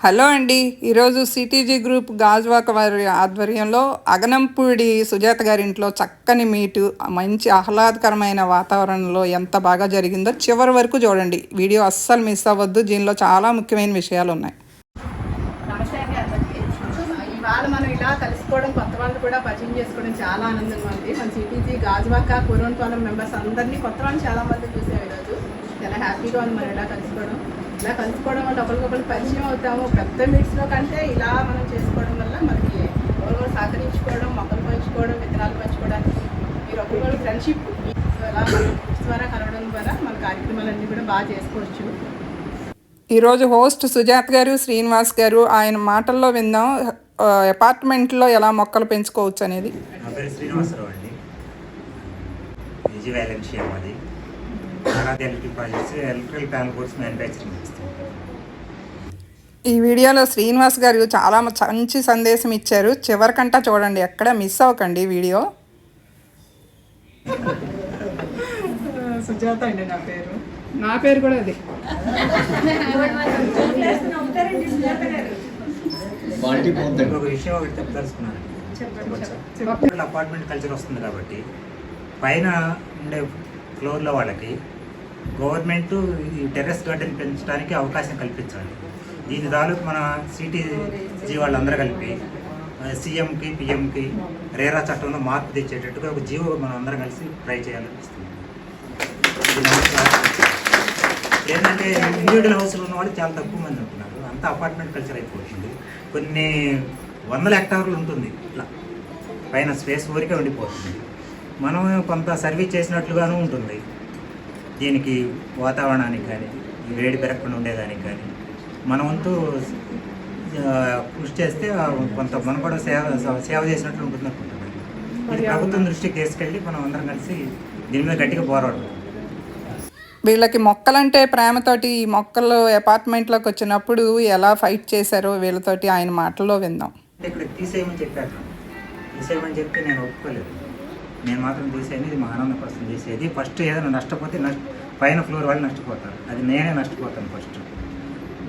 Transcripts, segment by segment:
Hello అండి. ఈరోజు CTG group Gajuwaka వారి ఆధ్వర్యంలో అగనంపూడి సుజాత గారి ఇంట్లో చక్కని మీటు మంచి ఆహ్లాదకరమైన వాతావరణంలో ఎంత బాగా జరిగిందో చివరి వరకు చూడండి. వీడియో అస్సలు మిస్ అవ్వద్దు. దీనిలో చాలా ముఖ్యమైన విషయాలు ఉన్నాయి. ఇవాళ మనం ఇలా కలుసుకోవడం వాళ్ళు కూడా పరిచయం చేసుకోవడం చాలా ఆనందంగా ఉంది. మన సిటీజీ గాజువాక కురోన్పాలెం మెంబర్స్ అందరినీ కొత్త వాళ్ళు చాలా మంది చూసాం ఈరోజు. చాలా హ్యాపీగా ఉంది మనం ఇలా కలుసుకోవడం. ఇలా కలుసుకోవడం వల్ల ఒకరికొకరు పరిచయం అవుతాము. పెద్ద మీట్స్లో కంటే ఇలా మనం చేసుకోవడం వల్ల మనకి ఒకరికొకరు సహకరించుకోవడం మొక్కలు పంచుకోవడం విత్తనాలు పంచుకోవడానికి మీరు ఒకరికొకరు ఫ్రెండ్షిప్ ఇలా మనం ద్వారా కలవడం ద్వారా మన కార్యక్రమాలన్నీ కూడా బాగా చేసుకోవచ్చు. ఈరోజు హోస్ట్ సుజాత్ గారు శ్రీనివాస్ గారు ఆయన మాటల్లో విందాం. అపార్ట్మెంట్లో ఎలా మొక్కలు పెంచుకోవచ్చు అనేది? నా పేరు శ్రీనివాసరావు అండి. ఈజీ వ్యాలెన్షియా మాది Aradhya electric projects electrical panel boards manufacturing చేస్తాం. ఈ వీడియోలో శ్రీనివాస్ గారు చాలా మంచి సందేశం ఇచ్చారు. చివరికంటా చూడండి ఎక్కడ మిస్ అవ్వకండి ఈ వీడియో. సుజాత అండి నా పేరు. నా పేరు కూడా అది. క్వాలిటీ ఇంకొక విషయం ఒకటి చెప్పదలుచుకున్నాను? అపార్ట్మెంట్ కల్చర్ వస్తుంది కాబట్టి పైన ఉండే ఫ్లోర్లో వాళ్ళకి గవర్నమెంట్ ఈ టెర్రస్ గార్డెన్ పెంచడానికి అవకాశం కల్పించాలి. దీని తాలూకు మన సిటీజీ వాళ్ళందరూ కలిపి సీఎంకి పిఎంకి రేరా చట్టంలో మార్పు తెచ్చేటట్టుగా ఒక జీవో మనం అందరం కలిసి ట్రై చేయాలనిపిస్తుంది. ఏంటంటే ఇండివిజువల్ హౌస్లో ఉన్న వాళ్ళు చాలా తక్కువ మంది ఉంటున్నారు. అంతా అపార్ట్మెంట్ కల్చర్ అయిపోతుంది కొన్ని వందల హెక్టార్లు ఉంటుంది ఇట్లా. పైన స్పేస్ ఊరికే ఉండిపోతుంది. మనం కొంత సర్వీస్ చేసినట్లుగాను ఉంటుంది. దీనికి వాతావరణానికి కానీ వేడి పెరగకుండా ఉండేదానికి కానీ మన వంతు కృషి చేస్తే కొంత మనం కూడా సేవ సేవ చేసినట్లు ఉంటుంది అనుకుంటున్నాను ఇది ప్రభుత్వం దృష్టికి తీసుకెళ్ళి మనం అందరం కలిసి దీని మీద గట్టిగా పోరాడదాం వీళ్ళకి మొక్కలంటే ప్రేమతోటి ఈ మొక్కలు అపార్ట్మెంట్లోకి వచ్చినప్పుడు ఎలా ఫైట్ చేశారో వీళ్ళతోటి ఆయన మాటల్లో విందాం. ఇక్కడ తీసేయమని చెప్పారు తీసేయమని చెప్తే నేను ఒప్పుకోలేదు. నేను మాత్రం తీసేయని ఇది మా ఆనంద కోసం తీసేది. ఫస్ట్ ఏదైనా నష్టపోతే నష్ట పైన ఫ్లోర్ వాళ్ళు నష్టపోతారు. అది నేనే నష్టపోతాను ఫస్ట్.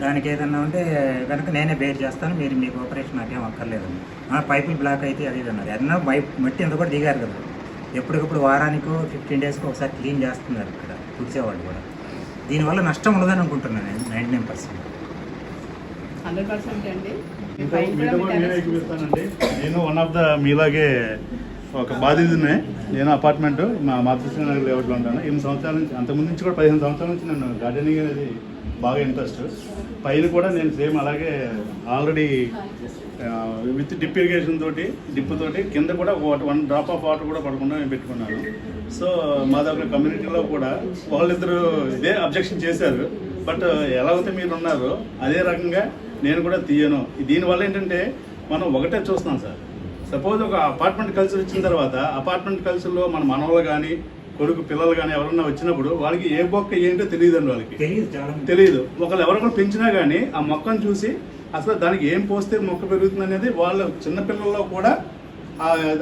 దానికి ఏదన్నా ఉంటే కనుక నేనే బేర్ చేస్తాను మీరు మీకు ఆపరేషన్ నాకేం అక్కర్లేదు. ఆ, పైపులు బ్లాక్ అయితే అది ఇది అన్నారు. ఎన్నో పైప్ మట్టి ఎంత కూడా దిగారు కదా. ఎప్పటికప్పుడు వారానికో ఫిఫ్టీన్ డేస్కి ఒకసారి క్లీన్ చేస్తున్నారు ఇక్కడ. కూర్చేవాళ్ళు కూడా. దీనివల్ల నష్టం ఉండదని అనుకుంటున్నాను నేను నైంటీ నైన్ పర్సెంట్. హండ్రెడ్ అండి. నేను వన్ ఆఫ్ ద మీలాగే ఒక బాధితునే నేను అపార్ట్మెంట్ మా మాతృశ్రీ నగర్ లేఅవుట్లో ఉంటాను. ఎనిమిది సంవత్సరాల నుంచి అంతకుముందు నుంచి కూడా పదిహేను సంవత్సరాల నుంచి నేను గార్డెనింగ్ అనేది బాగా ఇంట్రెస్ట్ పైన కూడా నేను సేమ్ అలాగే ఆల్రెడీ విత్ డిప్ ఇరిగేషన్ తోటి డిప్ తోటి కింద కూడా వన్ డ్రాప్ ఆఫ్ వాటర్ కూడా పడకుండా నేను పెట్టుకున్నాను. సో మా దగ్గర కమ్యూనిటీలో కూడా వాళ్ళిద్దరు ఇదే అబ్జెక్షన్ చేశారు. బట్ ఎలా అయితే మీరు ఉన్నారో అదే రకంగా నేను కూడా తీయను. దీనివల్ల ఏంటంటే మనం ఒకటే చూస్తున్నాం సార్. సపోజ్ ఒక అపార్ట్మెంట్ కల్చర్ వచ్చిన తర్వాత అపార్ట్మెంట్ కల్చర్లో మన మనవలు కానీ కొడుకు పిల్లలు కానీ ఎవరన్నా వచ్చినప్పుడు వాళ్ళకి ఏ మొక్క ఏంటో వాళ్ళకి. తెలియదు చాలా మంది. తెలియదు. ఒకళ్ళు ఎవరికో పెంచినా కానీ ఆ మొక్కను చూసి అసలు దానికి ఏం పోస్తే మొక్క పెరుగుతుంది అనేది వాళ్ళ చిన్నపిల్లల్లో కూడా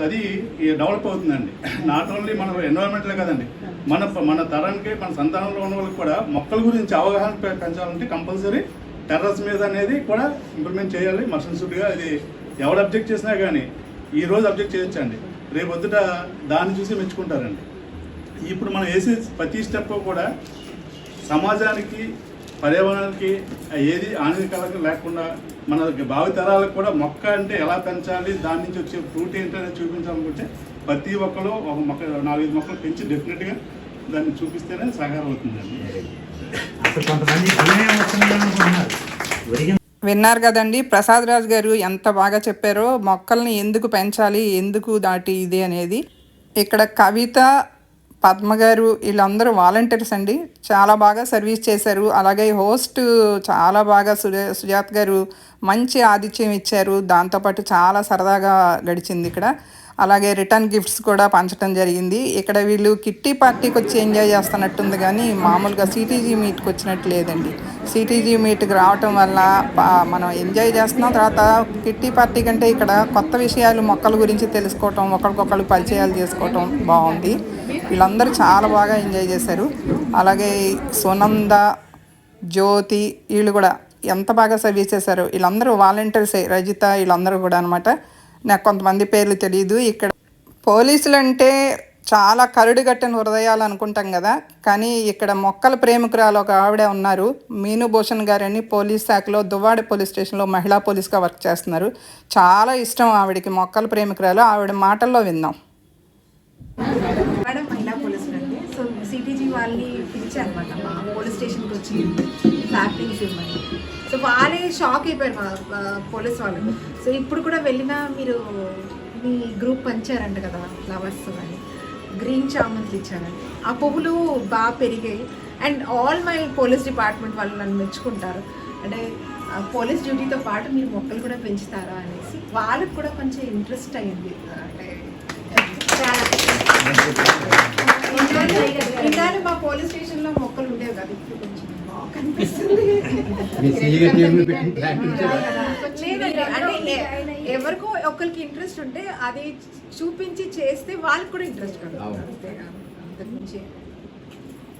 అది డెవలప్ అవుతుందండి. నాట్ ఓన్లీ మన ఎన్విరాన్మెంట్లే కదండి. మన మన తరానికి మన సంతానంలో ఉన్న వాళ్ళకి కూడా మొక్కల గురించి అవగాహన పె- పెంచాలంటే కంపల్సరీ టెర్రస్ మీద అనేది కూడా ఇంప్లిమెంట్ చేయాలి. మర్షన్ సూట్గా ఇది ఎవరు అబ్జెక్ట్ చేసినా కానీ ఈ రోజు అబ్జెక్ట్ చేయొచ్చండి. రేపు వద్దుట దాన్ని చూసి మెచ్చుకుంటారండి. ఇప్పుడు మనం వేసే ప్రతి స్టెప్ కూడా సమాజానికి పర్యావరణానికి ఏది హానికరంగా లేకుండా మన భావితరాలకు కూడా మొక్క అంటే ఎలా పెంచాలి దాని నుంచి వచ్చే ఫ్రూట్ ఏంటనేది చూపించాలనుకుంటే ప్రతి ఒక్కరు ఒక మొక్క నాలుగైదు మొక్కలు పెంచి డెఫినెట్గా దాన్ని చూపిస్తేనే సహకారం అవుతుందండి విన్నారు కదండి ప్రసాద్ రాజ్ గారు ఎంత బాగా చెప్పారో మొక్కల్ని ఎందుకు పెంచాలి ఎందుకు దాటి ఇది అనేది. ఇక్కడ కవిత పద్మ గారు వీళ్ళందరూ వాలంటీర్స్ అండి. చాలా బాగా సర్వీస్ చేశారు. అలాగే హోస్ట్ చాలా బాగా సుజా సుజాత్ గారు మంచి ఆతిథ్యం ఇచ్చారు. దాంతోపాటు చాలా సరదాగా గడిచింది ఇక్కడ. అలాగే రిటర్న్ గిఫ్ట్స్ కూడా పంచడం జరిగింది. ఇక్కడ వీళ్ళు కిట్టి పార్టీకి వచ్చి ఎంజాయ్ చేస్తున్నట్టుంది కానీ మామూలుగా సిటీజీ మీట్కి వచ్చినట్టు లేదండి. సిటీజీ మీట్కి రావటం వల్ల మనం ఎంజాయ్ చేస్తున్నాం. తర్వాత కిట్టి పార్టీ కంటే ఇక్కడ కొత్త విషయాలు మొక్కల గురించి తెలుసుకోవటం ఒకరికొకరు పరిచయాలు చేసుకోవటం బాగుంది. వీళ్ళందరూ చాలా బాగా ఎంజాయ్ చేశారు. అలాగే సునంద జ్యోతి వీళ్ళు కూడా ఎంత బాగా సర్వీస్ చేశారు వీళ్ళందరూ వాలంటీర్సే రజిత వీళ్ళందరూ కూడా అనమాట నాకు కొంతమంది పేర్లు తెలియదు ఇక్కడ పోలీసులు అంటే చాలా కరుడుగట్టిన హృదయాలు అనుకుంటాం కదా. కానీ ఇక్కడ మొక్కల ప్రేమికురాలు ఒక ఆవిడ ఉన్నారు. మీను భూషణ్ గారని పోలీస్ శాఖలో దువ్వాడ పోలీస్ స్టేషన్లో మహిళా పోలీస్గా వర్క్ చేస్తున్నారు. చాలా ఇష్టం ఆవిడకి మొక్కల ప్రేమికురాలు. ఆవిడ మాటల్లో విందాం మేడం మహిళా పోలీసులు అండి సో సిటీజీ వాళ్ళని పిలిచారనమాట మా పోలీస్ స్టేషన్కి వచ్చి ఫ్యాక్టింగ్స్ ఇవ్వమని. సో వాళ్ళే షాక్ అయిపోయారు మా పోలీస్ వాళ్ళు. సో ఇప్పుడు కూడా వెళ్ళినా మీరు మీ గ్రూప్ పంచారంట కదా ఫ్లవర్స్ అని. గ్రీన్ చామంతి ఇచ్చారంట ఆ పువ్వులు బాగా పెరిగాయి. And all my police department వాళ్ళు నన్ను మెచ్చుకుంటారు. అంటే పోలీస్ డ్యూటీతో పాటు మీరు మొక్కలు కూడా పెంచుతారా అనేసి వాళ్ళకి కూడా కొంచెం ఇంట్రెస్ట్ అయ్యింది. అంటే మా పోలీస్ స్టేషన్లో మొక్కలు ఉండేవి కదా ఇప్పుడు కొంచెం బాగా కనిపిస్తుంది. లేదండి అంటే ఎవరికో ఒకరికి ఇంట్రెస్ట్ ఉంటే అది చూపించి చేస్తే వాళ్ళకి కూడా ఇంట్రెస్ట్ అంతకుమించి